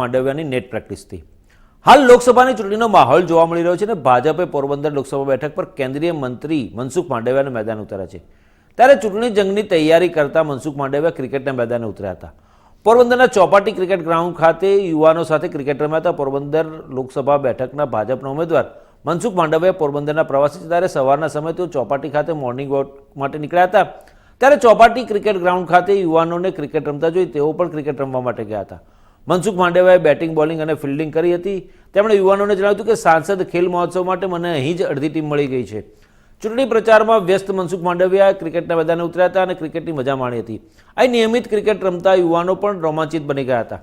માંડવિયાની net પ્રેક્ટિસથી. હાલ લોકસભાની ચૂંટણીનો માહોલ જોવા મળી રહ્યો છે અને ભાજપે પોરબંદર લોકસભા બેઠક પર કેન્દ્રીય મંત્રી મનસુખ માંડવિયાને મેદાન ઉતાર્યા છે. ત્યારે ચૂંટણી જંગની તૈયારી કરતા મનસુખ માંડવિયા ક્રિકેટના મેદાને ઉતર્યા હતા. પોરબંદરના ચોપાટી ક્રિકેટ ગ્રાઉન્ડ ખાતે યુવાનો સાથે ક્રિકેટ રમ્યા હતા. પોરબંદર લોકસભા બેઠકના ભાજપના ઉમેદવાર મનસુખ માંડવિયા પોરબંદરના પ્રવાસી છે. ત્યારે સવારના સમયે તેઓ ચોપાટી ખાતે મોર્નિંગ વોક માટે નીકળ્યા હતા. ત્યારે ચોપાટી ક્રિકેટ ગ્રાઉન્ડ ખાતે યુવાનોને ક્રિકેટ રમતા જોઈ તેઓ પણ ક્રિકેટ રમવા માટે ગયા હતા. મનસુખ માંડવિયાએ બેટિંગ બોલિંગ અને ફિલ્ડિંગ કરી હતી. તેમણે યુવાનોને જણાવ્યું હતું કે સાંસદ ખેલ મહોત્સવ માટે મને અહીં જ અડધી ટીમ મળી ગઈ છે. ચૂંટણી પ્રચારમાં વ્યસ્ત મનસુખ માંડવિયા ક્રિકેટના મેદાને ઉતર્યા હતા અને ક્રિકેટની મજા માણી હતી. અહીં નિયમિત ક્રિકેટ રમતા યુવાનો પણ રોમાંચિત બની ગયા હતા.